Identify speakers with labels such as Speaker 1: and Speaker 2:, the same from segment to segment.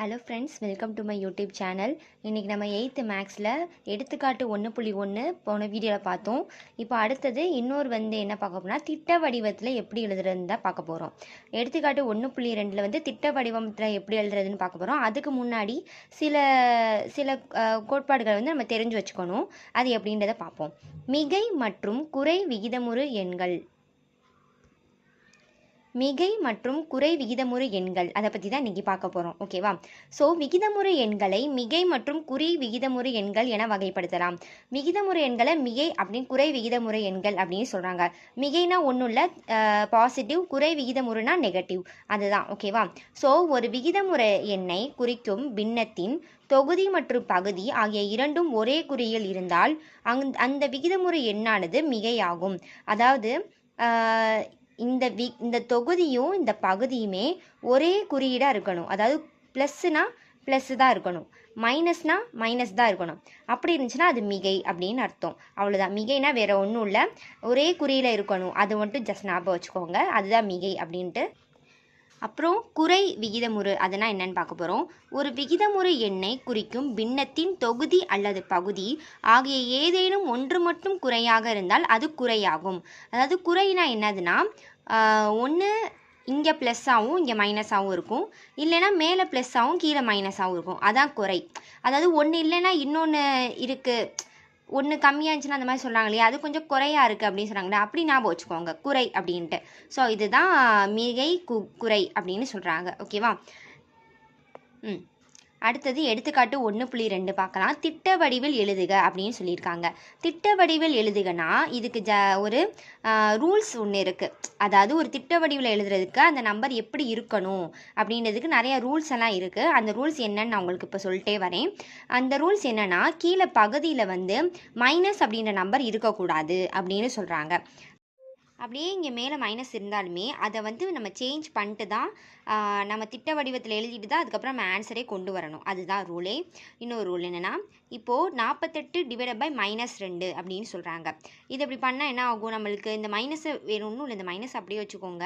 Speaker 1: Hello friends welcome to my YouTube channel இன்றைக்கி நம்ம eighth மேக்ஸில் எடுத்துக்காட்டு ஒன்று புள்ளி ஒன்று போன வீடியோவில் பார்த்தோம். இப்போ அடுத்தது இன்னொரு வந்து என்ன பார்க்க போனால் திட்ட வடிவத்தில் எப்படி எழுதுறதுன்னு தான் பார்க்க போகிறோம் எடுத்துக்காட்டு ஒன்று புள்ளி ரெண்டில் வந்து திட்ட வடிவத்தில் எப்படி எழுதுறதுன்னு பார்க்க போகிறோம் அதுக்கு முன்னாடி சில சில கோட்பாடுகளை வந்து நம்ம தெரிஞ்சு வச்சுக்கணும். அது எப்படின்றத பார்ப்போம். மிகை மற்றும் குறை விகிதமுறு எண்கள். மிகை மற்றும் குறை விகிதமுறு எண்கள். அதை பற்றி தான் இன்றைக்கி பார்க்க போகிறோம் ஓகேவா ஸோ விகிதமுறு எண்களை மிகை மற்றும் குறை விகிதமுறு எண்கள் என வகைப்படுத்தலாம். விகிதமுறு எண்களை மிகை அப்படின்னு குறை விகிதமுறு எண்கள் அப்படின்னு சொல்கிறாங்க மிகைனா ஒன்றும் இல்லை பாசிட்டிவ் குறை விகிதமுறுனா நெகட்டிவ் அதுதான். ஓகேவா ஸோ ஒரு விகிதமுறை எண்ணை குறிக்கும் பின்னத்தின் தொகுதி மற்றும் பகுதி ஆகிய இரண்டும் ஒரே குறியில் இருந்தால் அங் அந்த விகிதமுறை எண்ணானது மிகையாகும். அதாவது இந்த வி இந்த தொகுதியும் இந்த பகுதியுமே ஒரே குறியீடாக இருக்கணும். அதாவது ப்ளஸ்ஸுனா ப்ளஸ் தான் இருக்கணும். மைனஸ்னா மைனஸ் தான் இருக்கணும். அப்படி இருந்துச்சுன்னா அது மிகை அப்படின்னு அர்த்தம். அவ்வளோதான் மிகைனா வேறு ஒன்றும் இல்லை. ஒரே குறியில் இருக்கணும். அது மட்டும் ஜஸ்ட் ஞாபகம் வச்சுக்கோங்க. அதுதான் மிகை அப்படின்ட்டு அப்புறம் குறை விகிதமுறு அதனால் என்னன்னு பார்க்க போகிறோம் ஒரு விகிதமுறு எண்ணை குறிக்கும் பின்னத்தின் தொகுதி அல்லது பகுதி ஆகிய ஏதேனும் ஒன்று மட்டும் குறையாக இருந்தால் அது குறையாகும். அதாவது குறைனா என்னதுன்னா ஒன்று இங்கே ப்ளஸ்ஸாகவும் இங்கே மைனஸாகவும் இருக்கும். இல்லைன்னா மேலே ப்ளஸ்ஸாகவும் கீழே மைனஸாகவும் இருக்கும். அதான் குறை. அதாவது ஒன்று இல்லைன்னா இன்னொன்று இருக்குது ஒன்று கம்மியாக இருந்துச்சுன்னா அந்த மாதிரி சொல்கிறாங்க இல்லையா? அது கொஞ்சம் குறையாக இருக்குது அப்படின்னு சொல்கிறாங்களே அப்படி ஞாபகம் வச்சுக்கோங்க. குறை அப்படின்ட்டு. ஸோ இதுதான் மிகை கு குறை அப்படின்னு சொல்கிறாங்க ஓகேவா ம். அடுத்தது எடுத்துக்காட்டு ஒன்று புள்ளி ரெண்டு பார்க்கலாம். திட்ட வடிவில் எழுதுக அப்படின்னு சொல்லியிருக்காங்க. திட்ட வடிவில் எழுதுகனா இதுக்கு ஜ ஒரு ரூல்ஸ் ஒன்று இருக்குது அதாவது ஒரு திட்ட வடிவில் எழுதுறதுக்கு அந்த நம்பர் எப்படி இருக்கணும் அப்படின்றதுக்கு நிறைய ரூல்ஸ் எல்லாம் இருக்குது அந்த ரூல்ஸ் என்னன்னு நான் உங்களுக்கு இப்போ சொல்லிட்டே வரேன். அந்த ரூல்ஸ் என்னென்னா கீழே பகுதியில் வந்து மைனஸ் அப்படின்ற நம்பர் இருக்கக்கூடாது அப்படின்னு சொல்கிறாங்க அப்படியே இங்கே மேலே மைனஸ் இருந்தாலுமே அதை வந்து நம்ம சேஞ்ச் பண்ணிட்டு தான் நம்ம திட்ட வடிவத்தில் எழுதிட்டு தான் அதுக்கப்புறம் நம்ம ஆன்சரே கொண்டு வரணும். அதுதான் ரூலே இன்னொரு ரூல் என்னென்னா இப்போது நாற்பத்தெட்டு டிவைட் பை மைனஸ் ரெண்டு அப்படின்னு சொல்கிறாங்க இது இப்படி பண்ணால் என்ன ஆகும்? நம்மளுக்கு இந்த மைனஸை வேணும்னு இல்லை இந்த மைனஸ் அப்படியே வச்சுக்கோங்க.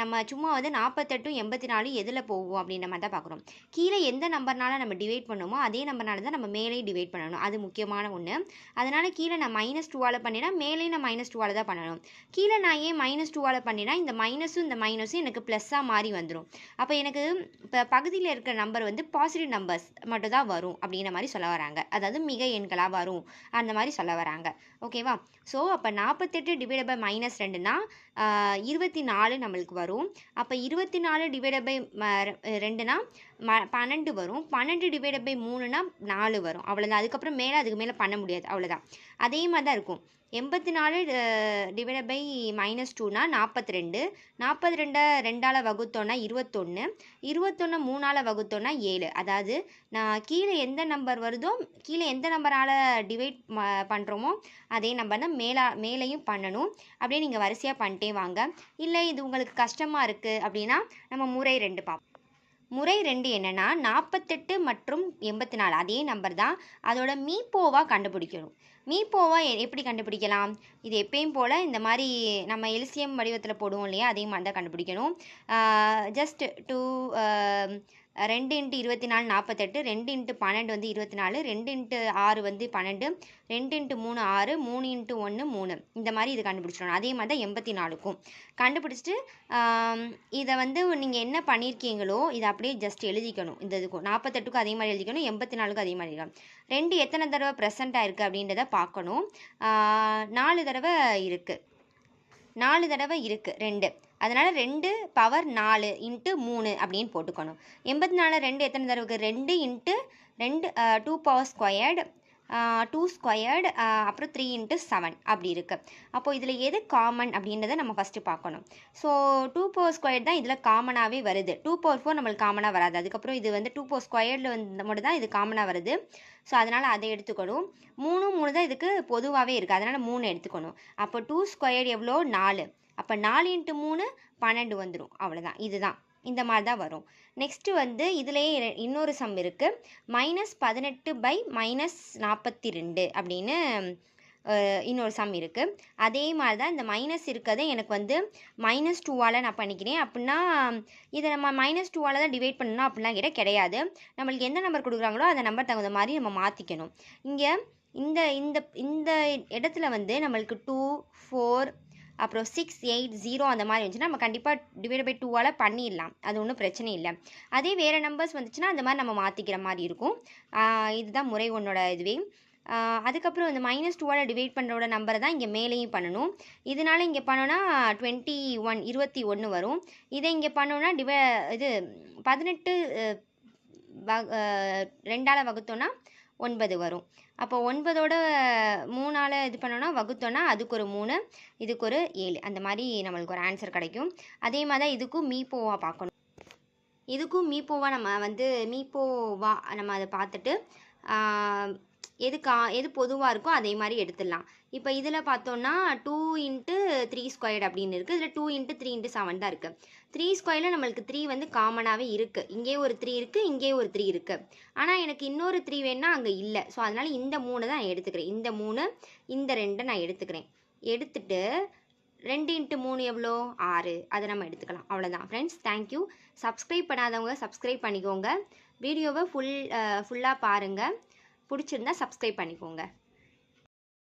Speaker 1: நம்ம சும்மா வந்து நாற்பத்தெட்டும் எண்பத்தி நாலு எதில் போகும் அப்படின்ற மாதிரி தான் பார்க்குறோம் கீழே எந்த நம்பர்னால நம்ம டிவைட் பண்ணுமோ அதே நம்பர்னால தான் நம்ம மேலே டிவைட் பண்ணணும். அது முக்கியமான ஒன்று அதனால் கீழே நான் மைனஸ் டூவால் பண்ணினா மேலே நான் மைனஸ் டூவால் தான் பண்ணணும். கீழே நான் ஏன் மைனஸ் டூவால் பண்ணினா இந்த மைனஸும் இந்த மைனஸும் எனக்கு ப்ளஸ்ஸாக மாறி வந்துடும் அப்போ எனக்கு இப்போ பகுதியில் இருக்கிற நம்பர் வந்து பாசிட்டிவ் நம்பர்ஸ் மட்டும் தான் வரும் அப்படிங்கிற மாதிரி சொல்ல வராங்க. அதாவது மிக எண்களாக வரும் அந்த மாதிரி சொல்ல வராங்க. ஓகேவா ஸோ அப்போ நாற்பத்தெட்டு டிவைட் பை மைனஸ் ரெண்டுனா இருபத்தி நாலு நம்மளுக்கு வரும். அப்போ இருபத்தி நாலு டிவைட் பை ரெண்டுனா ம பன்னெண்டு வரும். பன்னெண்டு டிவைட் பை மூணுனா நாலு வரும். அவ்வளோதான் அதுக்கப்புறம் மேலே அதுக்கு மேலே பண்ண முடியாது. அவ்வளோதான் அதே மாதிரி தான் இருக்கும். எண்பத்தி நாலு டிவைட் பை மைனஸ் டூனா நாற்பத்தி ரெண்டு நாற்பத்தி ரெண்டை ரெண்டால் வகுத்தோன்னா இருபத்தொன்று இருபத்தொன்று மூணால் வகுத்தோன்னா ஏழு. அதாவது நான் கீழே எந்த நம்பர் வருதோ கீழே எந்த நம்பரால் டிவைட் பண்ணுறோமோ அதே நம்பர் தான் மேலா மேலேயும் பண்ணணும். அப்படியே நீங்கள் வரிசையாக பண்ணிட்டே வாங்க. இல்லை இது உங்களுக்கு கஷ்டமாக இருக்குது அப்படின்னா நம்ம முறை ரெண்டு பார்ப்போம் முறை ரெண்டு என்னென்னா நாற்பத்தெட்டு மற்றும் எண்பத்தி நாலு அதே நம்பர் தான் அதோட மீப்போவாக கண்டுபிடிக்கணும். மீப்போவா எ- எப்படி கண்டுபிடிக்கலாம்? இது எப்பயும் போல் இந்த மாதிரி நம்ம எல்சிஎம் வடிவத்தில் போடுவோம் இல்லையா? அதே மாதிரி தான் கண்டுபிடிக்கணும் ஜஸ்ட் டூ ரெண்டு இன்ட்டு இருபத்தி நாலு நாற்பத்தெட்டு ரெண்டு இன்ட்டு பன்னெண்டு வந்து இருபத்தி நாலு ரெண்டு இன்ட்டு ஆறு வந்து பன்னெண்டு ரெண்டு இன்ட்டு மூணு ஆறு மூணு இன்ட்டு ஒன்று மூணு. இந்த மாதிரி இது கண்டுபிடிச்சிடணும். அதே மாதிரி தான் எண்பத்தி நாலுக்கும். கண்டுபிடிச்சிட்டு இதை வந்து நீங்கள் என்ன பண்ணியிருக்கீங்களோ இதை அப்படியே ஜஸ்ட் எழுதிக்கணும். இந்த இதுக்கும் நாற்பத்தெட்டுக்கும் அதே மாதிரி எழுதிக்கணும் எண்பத்தி நாலுக்கும் அதே மாதிரி எழுதிக்கணும். ரெண்டு எத்தனை தடவை ப்ரெசென்ட் ஆயிருக்கு அப்படின்றத பார்க்கணும். நாலு தடவை இருக்குது நாலு தடவை இருக்குது ரெண்டு. அதனால் ரெண்டு பவர் நாலு இன்ட்டு மூணு அப்படின்னு போட்டுக்கணும். எண்பத்தி நாலு ரெண்டு எத்தனை தடவைக்கு? ரெண்டு இன்ட்டு ரெண்டு two power squared two squared அப்புறம் த்ரீ இன்ட்டு செவன் அப்படி இருக்குது அப்போது இதில் எது காமன் அப்படின்றத நம்ம ஃபஸ்ட்டு பார்க்கணும். ஸோ டூ பவர் ஸ்கொயர் தான் இதில் காமனாகவே வருது. டூ பவர் ஃபோர் நம்மளுக்கு காமனாக வராது. அதுக்கப்புறம் இது வந்து டூ பவர் ஸ்கொயர்டில் வந்து மட்டும் தான் இது காமனாக வருது. ஸோ அதனால் அதை எடுத்துக்கணும். மூணு மூணு தான் இதுக்கு பொதுவாகவே இருக்குது அதனால் மூணு எடுத்துக்கணும். அப்போ டூ ஸ்கொயர் எவ்வளோ? நாலு. அப்போ நாலு இன்ட்டு மூணு பன்னெண்டு வந்துடும் அவ்வளோதான் இதுதான். இந்த மாதிரி தான் வரும். நெக்ஸ்ட்டு வந்து இதுலேயே இன்னொரு சம் இருக்குது மைனஸ் பதினெட்டு பை மைனஸ் நாற்பத்தி ரெண்டு அப்படின்னு இன்னொரு சம் இருக்குது அதே மாதிரி தான் இந்த மைனஸ் இருக்கிறத எனக்கு வந்து மைனஸ் டூவால் நான் பண்ணிக்கிறேன். அப்படின்னா இதை நம்ம மைனஸ் டூவால் தான் டிவைட் பண்ணணும் அப்படிலாம் கிட்ட கிடையாது. நம்மளுக்கு எந்த நம்பர் கொடுக்குறாங்களோ அந்த நம்பர் தகுந்த மாதிரி நம்ம மாற்றிக்கணும் இங்கே இந்த இந்த இந்த இடத்துல வந்து நம்மளுக்கு டூ ஃபோர் அப்புறம் சிக்ஸ் எயிட் ஜீரோ அந்த மாதிரி இருந்துச்சுன்னா நம்ம கண்டிப்பாக டிவைட் பை டூவால் பண்ணிடலாம். அது ஒன்றும் பிரச்சனை இல்லை. அதே வேறு நம்பர்ஸ் வந்துச்சுன்னா அந்த மாதிரி நம்ம மாற்றிக்கிற மாதிரி இருக்கும். இதுதான் முறை ஒன்னோட இதுவே. அதுக்கப்புறம் இந்த மைனஸ் டூவால் டிவைட் பண்ணுறோட நம்பரை தான் இங்கே மேலேயும் பண்ணணும். இதனால இங்கே பண்ணோன்னா டுவெண்ட்டி ஒன் இருபத்தி ஒன்று வரும். இதை இங்கே பண்ணோன்னா டிவ இது பதினெட்டு வ- ரெண்டால் வகுத்தோன்னா ஒன்பது வரும். அப்போ ஒன்பதோட மூணால் இது பண்ணோன்னா வகுத்தோன்னா அதுக்கு ஒரு மூணு இதுக்கு ஒரு ஏழு. அந்த மாதிரி நம்மளுக்கு ஒரு ஆன்சர் கிடைக்கும். அதே மாதிரி தான் இதுக்கும் மீப்போவாக பார்க்கணும். இதுக்கும் மீப்போவாக நம்ம வந்து மீப்போவா நம்ம அதை பார்த்துட்டு எது கா எது பொதுவாக இருக்கோ அதே மாதிரி எடுத்துடலாம். இப்போ இதில் பார்த்தோன்னா டூ இன்ட்டு த்ரீ ஸ்கொயர்ட் அப்படின்னு இருக்குது இதில் two into three into seven தான் இருக்குது த்ரீ ஸ்கொயரில் நம்மளுக்கு த்ரீ வந்து காமனாகவே இருக்குது இங்கே ஒரு த்ரீ இருக்குது இங்கே ஒரு த்ரீ இருக்குது ஆனால் எனக்கு இன்னொரு த்ரீ வேணுன்னா அங்கே இல்லை. ஸோ அதனால் இந்த மூணு தான் நான் எடுத்துக்கிறேன். இந்த மூணு இந்த ரெண்டை நான் எடுத்துக்கிறேன். எடுத்துட்டு ரெண்டு இன்ட்டு மூணு எவ்வளோ? ஆறு. அதை நம்ம எடுத்துக்கலாம். அவ்வளோதான் ஃப்ரெண்ட்ஸ் தேங்க்யூ சப்ஸ்கிரைப் பண்ணாதவங்க சப்ஸ்கிரைப் பண்ணிக்கோங்க. வீடியோவை ஃபுல் ஃபுல்லாக பாருங்கள் பிடிச்சிருந்தா சப்ஸ்கிரைப் பண்ணிக்கோங்க.